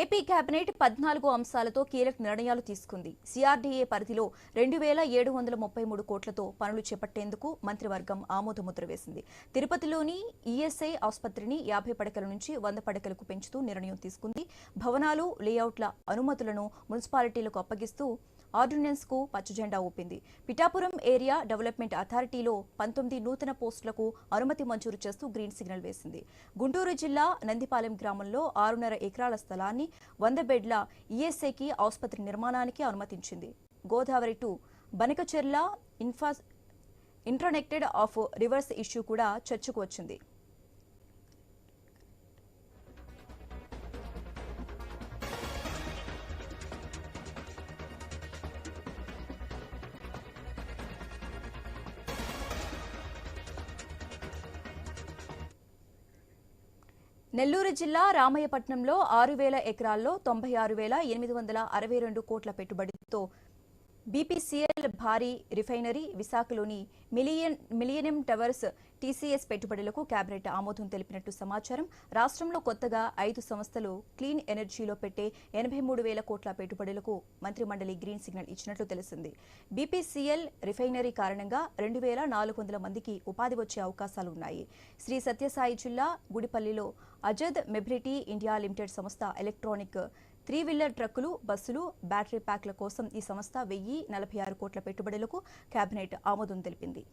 AP cabinet పద్నాలుగు అంశాలతో కీలక నిర్ణయాలు తీసుకుంది. సిఆర్డీఏ పరిధిలో రెండు వేల ఏడు వందల ముప్పై మూడు కోట్లతో పనులు చేపట్టేందుకు మంత్రివర్గం ఆమోదముద్ర వేసింది. తిరుపతిలోని ఈఎస్ఐ ఆసుపత్రిని యాభై పడకల నుంచి వంద పడకలకు పెంచుతూ నిర్ణయం తీసుకుంది. భవనాలు లేఅవుట్ల అనుమతులను మున్సిపాలిటీలకు అప్పగిస్తూ ఆర్డినెన్స్కు పచ్చజెండా ఊపింది. పిఠాపురం ఏరియా డెవలప్మెంట్ అథారిటీలో పంతొమ్మిది నూతన పోస్టులకు అనుమతి మంజూరు చేస్తూ గ్రీన్ సిగ్నల్ వేసింది. గుంటూరు జిల్లా నందిపాలెం గ్రామంలో ఆరున్నర ఎకరాల స్థలాన్ని వంద బెడ్ల ఈఎస్ఐకి ఆసుపత్రి నిర్మాణానికి అనుమతించింది. Godavari to Banakacherla infra interconnected of rivers issue కూడా చర్చకు వచ్చింది. నెల్లూరు జిల్లా రామయ్యపట్నంలో ఆరు వేల ఎకరాల్లో తొంభై ఆరు వేల ఎనిమిది వందల అరవై రెండు కోట్ల పెట్టుబడితో బీపీసీఎల్ భారీ రిఫైనరీ విశాఖలోని మిలియన్ మిలియనియం టవర్స్ టీసీఎస్ పెట్టుబడులకు కేబినెట్ ఆమోదం తెలిపినట్టు సమాచారం. రాష్ట్రంలో కొత్తగా ఐదు సంస్థలు క్లీన్ ఎనర్జీలో పెట్టే ఎనభై మూడు వేల కోట్ల పెట్టుబడులకు మంత్రిమండలి గ్రీన్ సిగ్నల్ ఇచ్చినట్లు తెలిసింది. బీపీసీఎల్ రిఫైనరీ కారణంగా రెండు వేల నాలుగు వందల మందికి ఉపాధి వచ్చే అవకాశాలున్నాయి శ్రీ సత్యసాయి జిల్లా గుడిపల్లిలో అజద్ మెబ్రిటీ ఇండియా లిమిటెడ్ సంస్థ ఎలక్ట్రానిక్ త్రీ వీలర్ ట్రక్కులు బస్సులు బ్యాటరీ ప్యాక్ల కోసం ఈ సంస్థ వెయ్యి నలభై ఆరు కోట్ల పెట్టుబడులకు కేబినెట్ ఆమోదం తెలిపింది.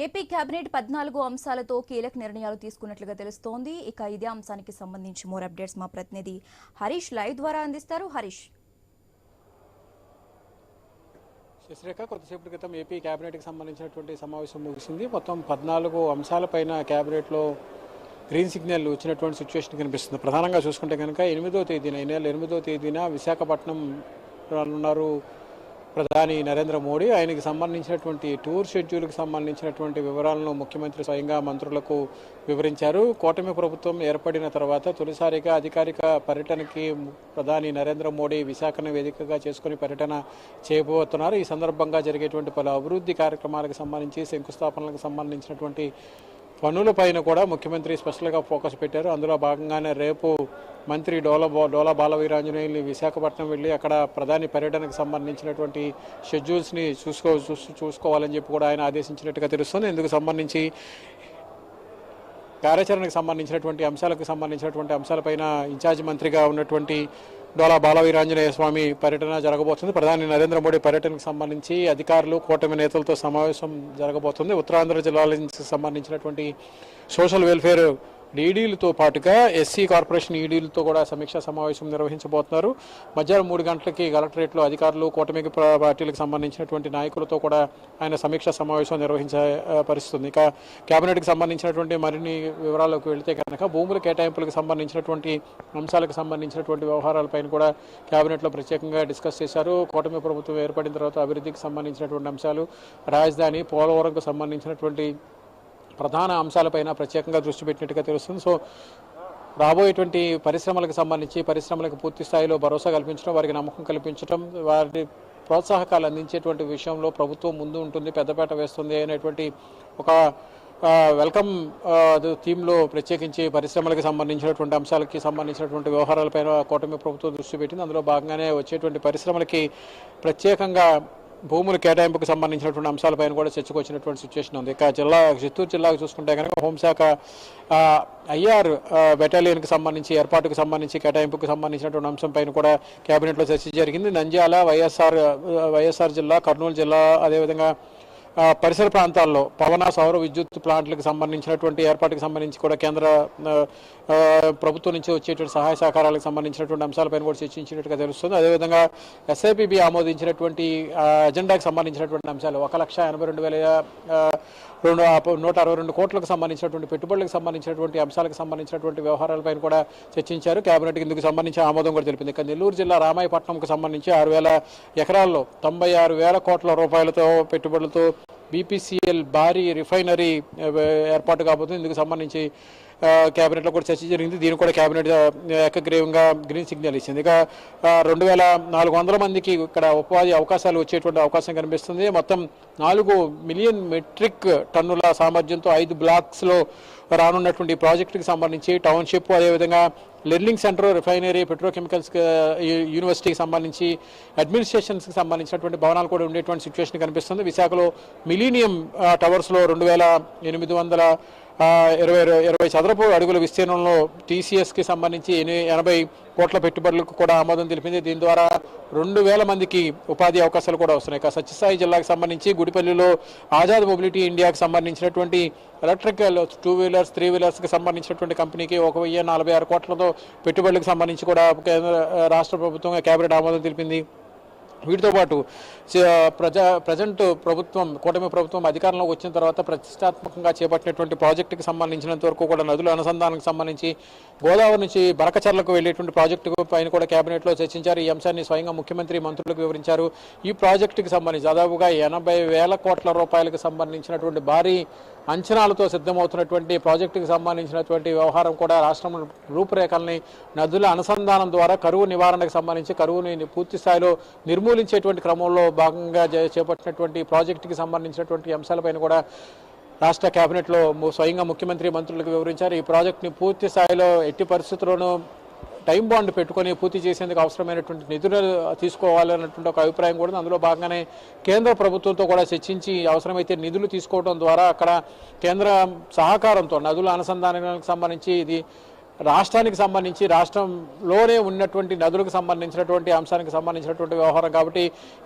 ఏపీ కేబినెట్ పద్నాలుగు అంశాలతో కీలక నిర్ణయాలు తీసుకున్నట్లుగా తెలుస్తోంది. ఇక ఇదే అంశానికి సంబంధించి మోర్ అప్డేట్స్ మా ప్రతినిధి హరీష్ లైవ్ ద్వారా అందిస్తారు. హరీష్. శశిరేఖ కొద్దిసేపటి క్రితం ఏపీ కేబినెట్కి సంబంధించినటువంటి సమావేశం ముగిసింది. మొత్తం పద్నాలుగు అంశాలపైన కేబినెట్లో గ్రీన్ సిగ్నల్ వచ్చినటువంటి సిచ్యువేషన్ కనిపిస్తుంది. ప్రధానంగా చూసుకుంటే కనుక ఎనిమిదో తేదీన ఈ నెల ఎనిమిదో తేదీన విశాఖపట్నం ఉన్నారు ప్రధాని నరేంద్ర మోడీ ఆయనకి సంబంధించినటువంటి టూర్ షెడ్యూల్కి సంబంధించినటువంటి వివరాలను ముఖ్యమంత్రి స్వయంగా మంత్రులకు వివరించారు. కూటమి ప్రభుత్వం ఏర్పడిన తర్వాత తొలిసారిగా అధికారిక పర్యటనకి ప్రధాని నరేంద్ర మోడీ విశాఖను వేదికగా చేసుకుని పర్యటన చేయబోతున్నారు. ఈ సందర్భంగా జరిగేటువంటి పలు అభివృద్ధి కార్యక్రమాలకు సంబంధించి శంకుస్థాపనలకు సంబంధించినటువంటి పనులపైన కూడా ముఖ్యమంత్రి స్పెషల్గా ఫోకస్ పెట్టారు. అందులో భాగంగానే రేపు మంత్రి డోల డోలా బాలవీరాంజనేయులు విశాఖపట్నం వెళ్ళి అక్కడ ప్రధాని పర్యటనకు సంబంధించినటువంటి షెడ్యూల్స్ని చూసుకో చూసు- చూసుకోవాలని చెప్పి కూడా ఆయన ఆదేశించినట్టుగా తెలుస్తుంది. ఇందుకు సంబంధించి కార్యాచరణకు సంబంధించినటువంటి అంశాలకు సంబంధించినటువంటి అంశాలపైన ఇన్ఛార్జ్ మంత్రిగా ఉన్నటువంటి డోలా బాలవీరాంజనేయ స్వామి పర్యటన జరగబోతుంది. ప్రధాని నరేంద్ర మోడీ పర్యటనకు సంబంధించి అధికారులు కూటమి నేతలతో సమావేశం జరగబోతుంది. ఉత్తరాంధ్ర జిల్లాల నుంచి సంబంధించినటువంటి సోషల్ వెల్ఫేర్ ఈడీలతో పాటుగా ఎస్సీ కార్పొరేషన్ ఈడీలతో కూడా సమీక్షా సమావేశం నిర్వహించబోతున్నారు. మధ్యాహ్నం మూడు గంటలకి కలెక్టరేట్లో అధికారులు కూటమికి పార్టీలకు సంబంధించినటువంటి నాయకులతో కూడా ఆయన సమీక్షా సమావేశం నిర్వహించే ఆ, పరిస్థితి ఉంది ఇక కేబినెట్కి సంబంధించినటువంటి మరిన్ని వివరాలకు వెళితే కనుక భూముల కేటాయింపులకు సంబంధించినటువంటి అంశాలకు సంబంధించినటువంటి వ్యవహారాలపైన కూడా కేబినెట్లో ప్రత్యేకంగా డిస్కస్ చేశారు. కూటమి ప్రభుత్వం ఏర్పడిన తర్వాత అభివృద్ధికి సంబంధించినటువంటి అంశాలు రాజధాని పోలవరంకు సంబంధించినటువంటి ప్రధాన అంశాలపైన ప్రత్యేకంగా దృష్టి పెట్టినట్టుగా తెలుస్తుంది. సో రాబోయేటువంటి పరిశ్రమలకు సంబంధించి పరిశ్రమలకు పూర్తి స్థాయిలో భరోసా కల్పించడం వారికి నమ్మకం కల్పించడం వారి ప్రోత్సాహకాలు అందించేటువంటి విషయంలో ప్రభుత్వం ముందు ఉంటుంది పెద్దపేట వేస్తుంది అనేటువంటి ఒక వెల్కమ్ థీమ్లో ప్రత్యేకించి పరిశ్రమలకు సంబంధించినటువంటి అంశాలకి సంబంధించినటువంటి వ్యవహారాలపైన కూటమి ప్రభుత్వం దృష్టి పెట్టింది. అందులో భాగంగానే వచ్చేటువంటి పరిశ్రమలకి ప్రత్యేకంగా భూముల కేటాయింపుకు సంబంధించినటువంటి అంశాలపైన కూడా చర్చకు వచ్చినటువంటి సిచ్యువేషన్ ఉంది. ఇక జిల్లా చిత్తూరు జిల్లాకు చూసుకుంటే కనుక హోంశాఖ ఐఆర్ బెటాలియన్కి సంబంధించి ఏర్పాటుకు సంబంధించి కేటాయింపుకు సంబంధించినటువంటి అంశంపైన కూడా కేబినెట్లో చర్చ జరిగింది. నంద్యాల వైఎస్ఆర్ వైఎస్ఆర్ జిల్లా కర్నూలు జిల్లా అదేవిధంగా పరిసర ప్రాంతాల్లో పవన సౌర విద్యుత్ ప్లాంట్లకు సంబంధించినటువంటి ఏర్పాటుకు సంబంధించి కూడా కేంద్ర ప్రభుత్వం నుంచి వచ్చేటువంటి సహాయ సహకారాలకు సంబంధించినటువంటి అంశాలపైన కూడా చర్చించినట్టుగా తెలుస్తుంది. అదేవిధంగా ఎస్ఐపిబి ఆమోదించినటువంటి ఆ, ఎజెండాకి సంబంధించినటువంటి అంశాలు ఒక లక్ష ఎనభై రెండు వేల రెండు నూట అరవై రెండు కోట్లకు సంబంధించినటువంటి పెట్టుబడులకు సంబంధించినటువంటి అంశాలకు సంబంధించినటువంటి వ్యవహారాలపైన కూడా చర్చించారు. కేబినెట్ ఇందుకు సంబంధించి ఆమోదం కూడా తెలిపింది. ఇక నెల్లూరు జిల్లా రామాయపట్నంకు సంబంధించి ఆరు వేల ఎకరాల్లో తొంభై ఆరు వేల కోట్ల రూపాయలతో పెట్టుబడులతో బీపీసీఎల్ భారీ రిఫైనరీ ఏర్పాటు కాబోతుంది. ఇందుకు సంబంధించి కేబినెట్లో కూడా చర్చ జరిగింది. దీనికి కూడా కేబినెట్ ఏకగ్రీవంగా గ్రీన్ సిగ్నల్ ఇచ్చింది. ఇక రెండు వేల నాలుగు వందల మందికి ఇక్కడ ఉపాధి అవకాశాలు వచ్చేటువంటి అవకాశం కనిపిస్తుంది. మొత్తం నాలుగు మిలియన్ మెట్రిక్ టన్నుల సామర్థ్యంతో ఐదు బ్లాక్స్లో రానున్నటువంటి ప్రాజెక్టుకి సంబంధించి టౌన్షిప్ అదేవిధంగా లెర్నింగ్ సెంటర్ రిఫైనరీ పెట్రోకెమికల్స్ యూనివర్సిటీకి సంబంధించి అడ్మినిస్ట్రేషన్స్కి సంబంధించినటువంటి భవనాలు కూడా ఉండేటువంటి సిచ్యువేషన్ కనిపిస్తుంది. విశాఖలో మిలీనియం టవర్స్లో రెండు వేల ఎనిమిది వందల ఇరవై ఇరవై చదరపు అడుగుల విస్తీర్ణంలో టీసీఎస్కి సంబంధించి ఎనభై కోట్ల పెట్టుబడులకు కూడా ఆమోదం తెలిపింది. దీని ద్వారా రెండు వేల మందికి ఉపాధి అవకాశాలు కూడా వస్తున్నాయి. సత్యసాయి జిల్లాకు సంబంధించి గుడిపల్లిలో ఆజాద్ మొబిలిటీ ఇండియాకు సంబంధించినటువంటి ఎలక్ట్రికల్ టూ వీలర్స్ త్రీ వీలర్స్కి సంబంధించినటువంటి కంపెనీకి ఒక వెయ్యి నలభై ఆరు కోట్లతో పెట్టుబడులకు సంబంధించి కూడా కేంద్ర రాష్ట్ర ప్రభుత్వం కేబినెట్ ఆమోదం తెలిపింది. వీటితో పాటు ప్రజా ప్రజెంట్ ప్రభుత్వం కూటమి ప్రభుత్వం అధికారంలోకి వచ్చిన తర్వాత ప్రతిష్టాత్మకంగా చేపట్టినటువంటి ప్రాజెక్టుకి సంబంధించినంత వరకు కూడా నదుల అనుసంధానానికి సంబంధించి గోదావరి నుంచి బరకచర్లకు వెళ్ళేటువంటి ప్రాజెక్టు పైన కూడా కేబినెట్లో చర్చించారు. ఈ అంశాన్ని స్వయంగా ముఖ్యమంత్రి మంత్రులకు వివరించారు. ఈ ప్రాజెక్టుకి సంబంధించి దాదాపుగా ఎనభై వేల కోట్ల రూపాయలకు సంబంధించినటువంటి భారీ అంచనాలతో సిద్ధమవుతున్నటువంటి ప్రాజెక్టుకు సంబంధించినటువంటి వ్యవహారం కూడా రాష్ట్రం రూపురేఖల్ని నదుల అనుసంధానం ద్వారా కరువు నివారణకు సంబంధించి కరువుని పూర్తి స్థాయిలో నిర్మూలించేటువంటి క్రమంలో భాగంగా చేపట్టినటువంటి ప్రాజెక్టుకి సంబంధించినటువంటి అంశాలపైన కూడా రాష్ట్ర కేబినెట్లో స్వయంగా ముఖ్యమంత్రి మంత్రులకు వివరించారు. ఈ ప్రాజెక్టుని పూర్తి స్థాయిలో ఎట్టి పరిస్థితుల్లోనూ టైం బాండ్ పెట్టుకొని పూర్తి చేసేందుకు అవసరమైనటువంటి నిధులు తీసుకోవాలన్నటువంటి ఒక అభిప్రాయం కూడా అందులో భాగంగానే కేంద్ర ప్రభుత్వంతో కూడా చర్చించి అవసరమైతే నిధులు తీసుకోవడం ద్వారా అక్కడ కేంద్ర సహకారంతో నదుల అనుసంధానానికి సంబంధించి ఇది రాష్ట్రానికి సంబంధించి రాష్ట్రంలోనే ఉన్నటువంటి నదులకు సంబంధించినటువంటి అంశానికి సంబంధించినటువంటి వ్యవహారం కాబట్టి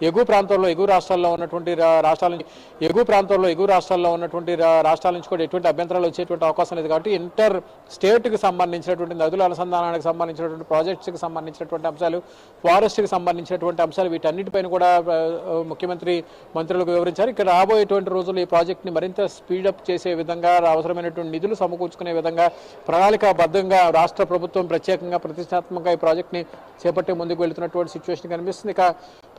ఎగువ ప్రాంతంలో ఎగువ రాష్ట్రాల్లో ఉన్నటువంటి రాష్ట్రాల నుంచి ఎగువ ప్రాంతంలో ఎగువ రాష్ట్రాల్లో ఉన్నటువంటి రాష్ట్రాల నుంచి కూడా ఎటువంటి అభ్యంతరాలు వచ్చేటువంటి అవకాశం లేదు కాబట్టి ఇంటర్ స్టేట్కి సంబంధించినటువంటి నదుల అనుసంధానానికి సంబంధించినటువంటి ప్రాజెక్ట్స్కి సంబంధించినటువంటి అంశాలు ఫారెస్ట్కి సంబంధించినటువంటి అంశాలు వీటన్నిటిపైన కూడా ముఖ్యమంత్రి మంత్రులకు వివరించారు. ఇక్కడ రాబోయేటువంటి రోజుల్లో ఈ ప్రాజెక్ట్ని మరింత స్పీడప్ చేసే విధంగా అవసరమైనటువంటి నిధులు సమకూర్చుకునే విధంగా ప్రణాళికాబద్ధంగా రాష్ట్ర ప్రభుత్వం ప్రత్యేకంగా ప్రతిష్టాత్మకంగా ఈ ప్రాజెక్ట్ని చేపట్టే ముందుకు వెళుతున్నటువంటి సిచ్యువేషన్ కనిపిస్తుంది. ఇక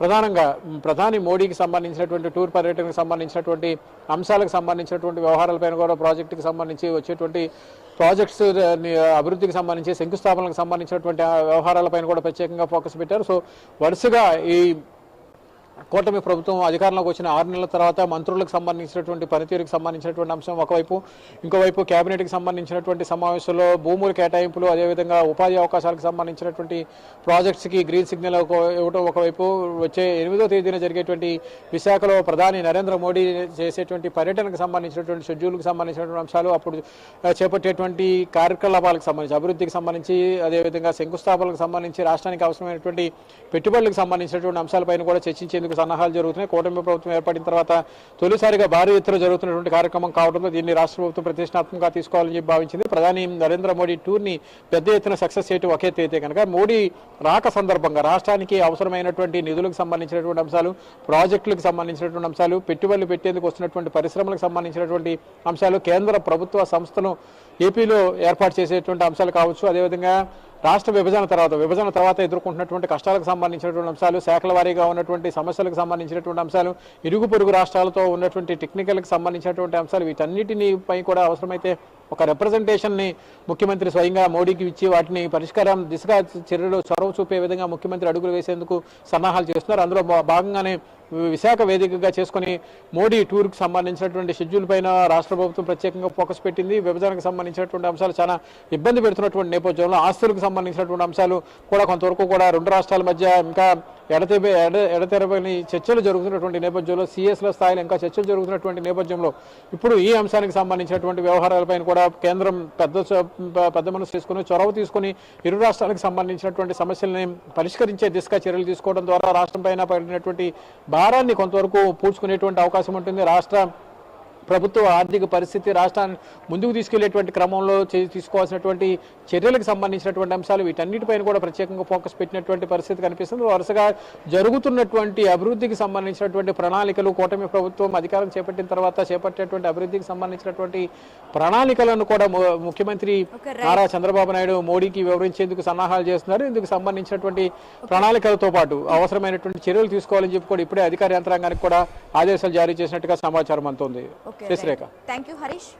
ప్రధానంగా ప్రధాని మోడీకి సంబంధించినటువంటి టూర్ పర్యటనకు సంబంధించినటువంటి అంశాలకు సంబంధించినటువంటి వ్యవహారాలపైన కూడా ప్రాజెక్టుకి సంబంధించి వచ్చేటువంటి ప్రాజెక్ట్స్ అభివృద్ధికి సంబంధించి శంకుస్థాపనలకు సంబంధించినటువంటి వ్యవహారాలపైన కూడా ప్రత్యేకంగా ఫోకస్ పెట్టారు. సో వరుసగా ఈ కూటమి ప్రభుత్వం అధికారంలోకి వచ్చిన ఆరు నెలల తర్వాత మంత్రులకు సంబంధించినటువంటి పనితీరుకు సంబంధించినటువంటి అంశం ఒకవైపు ఇంకోవైపు కేబినెట్కి సంబంధించినటువంటి సమావేశంలో భూముల కేటాయింపులు అదేవిధంగా ఉపాధి అవకాశాలకు సంబంధించినటువంటి ప్రాజెక్ట్స్కి గ్రీన్ సిగ్నల్ ఒక- ఇవ్వడం ఒకవైపు వచ్చే ఎనిమిదో తేదీన జరిగేటువంటి విశాఖలో ప్రధాని నరేంద్ర మోడీ చేసేటువంటి పర్యటనకు సంబంధించినటువంటి షెడ్యూల్కి సంబంధించినటువంటి అంశాలు అప్పుడు చేపట్టేటువంటి కార్యకలాపాలకు సంబంధించి అభివృద్ధికి సంబంధించి అదేవిధంగా శంకుస్థాపనలకు సంబంధించి రాష్ట్రానికి అవసరమైనటువంటి పెట్టుబడులకు సంబంధించినటువంటి అంశాలపైన కూడా చర్చించేందుకు సన్నాహాలు జరుగుతున్నాయి. కూటమి ప్రభుత్వం ఏర్పడిన తర్వాత తొలిసారిగా భారీ ఎత్తున జరుగుతున్నటువంటి కార్యక్రమం కావడంతో దీన్ని రాష్ట్ర ప్రభుత్వం ప్రతిష్టాత్మకంగా తీసుకోవాలని చెప్పి భావించింది. ప్రధాని నరేంద్ర మోడీ టూర్ని పెద్ద ఎత్తున సక్సెస్ చేయటం ఒకే అయితే కనుక మోడీ రాక సందర్భంగా రాష్ట్రానికి అవసరమైనటువంటి నిధులకు సంబంధించినటువంటి అంశాలు ప్రాజెక్టులకు సంబంధించినటువంటి అంశాలు పెట్టుబడులు పెట్టేందుకు వస్తున్నటువంటి పరిశ్రమలకు సంబంధించినటువంటి అంశాలు కేంద్ర ప్రభుత్వ సంస్థను ఏపీలో ఏర్పాటు చేసేటువంటి అంశాలు కావచ్చు. అదేవిధంగా రాష్ట్ర విభజన తర్వాత విభజన తర్వాత ఎదుర్కొంటున్నటువంటి కష్టాలకు సంబంధించినటువంటి అంశాలు శాఖల వారీగా ఉన్నటువంటి సమస్యలకు సంబంధించినటువంటి అంశాలు ఇరుగు పొరుగు రాష్ట్రాలతో ఉన్నటువంటి టెక్నికల్కి సంబంధించినటువంటి అంశాలు వీటన్నిటిని పై కూడా అవసరమైతే ఒక రిప్రజెంటేషన్ని ముఖ్యమంత్రి స్వయంగా మోడీకి ఇచ్చి వాటిని పరిష్కారం దిశగా చర్యలు చొరవ చూపే విధంగా ముఖ్యమంత్రి అడుగులు వేసేందుకు సన్నాహాలు చేస్తున్నారు. అందులో భా- భాగంగానే విశాఖ వేదికగా చేసుకుని మోడీ టూర్కి సంబంధించినటువంటి షెడ్యూల్ పైన రాష్ట్ర ప్రభుత్వం ప్రత్యేకంగా ఫోకస్ పెట్టింది. విభజనకు సంబంధించినటువంటి అంశాలు చాలా ఇబ్బంది పెడుతున్నటువంటి నేపథ్యంలో ఆస్తులకు సంబంధించినటువంటి అంశాలు కూడా కొంతవరకు కూడా రెండు రాష్ట్రాల మధ్య ఇంకా ఎడతెబే ఎడ ఎడతెరపని చర్చలు జరుగుతున్నటువంటి నేపథ్యంలో సిఎస్ల స్థాయిలో ఇంకా చర్చలు జరుగుతున్నటువంటి నేపథ్యంలో ఇప్పుడు ఈ అంశానికి సంబంధించినటువంటి వ్యవహారాలపైన కూడా కేంద్రం పెద్ద పెద్ద మనసు తీసుకుని చొరవ తీసుకుని ఇరు రాష్ట్రాలకు సంబంధించినటువంటి సమస్యల్ని పరిష్కరించే దిశగా చర్యలు తీసుకోవడం ద్వారా రాష్ట్రంపైన పడినటువంటి భారాన్ని కొంతవరకు పూడ్చుకునేటువంటి అవకాశం ఉంటుంది. రాష్ట్ర ప్రభుత్వ ఆర్థిక పరిస్థితి రాష్ట్రాన్ని ముందుకు తీసుకెళ్ళేటువంటి క్రమంలో తీసుకోవాల్సినటువంటి చర్యలకు సంబంధించినటువంటి అంశాలు వీటన్నిటిపైన కూడా ప్రత్యేకంగా ఫోకస్ పెట్టినటువంటి పరిస్థితి కనిపిస్తుంది. వరుసగా జరుగుతున్నటువంటి అభివృద్ధికి సంబంధించినటువంటి ప్రణాళికలు కూటమి ప్రభుత్వం అధికారం చేపట్టిన తర్వాత చేపట్టేటువంటి అభివృద్ధికి సంబంధించినటువంటి ప్రణాళికలను కూడా ముఖ్యమంత్రి నారా చంద్రబాబు నాయుడు మోడీకి వివరించేందుకు సన్నాహాలు చేస్తున్నారు. ఇందుకు సంబంధించినటువంటి ప్రణాళికలతో పాటు అవసరమైనటువంటి చర్యలు తీసుకోవాలని చెప్పి కూడా ఇప్పుడే అధికార యంత్రాంగానికి కూడా ఆదేశాలు జారీ చేసినట్టుగా సమాచారం అందుతోంది. Okay Sasirekha thank you Harish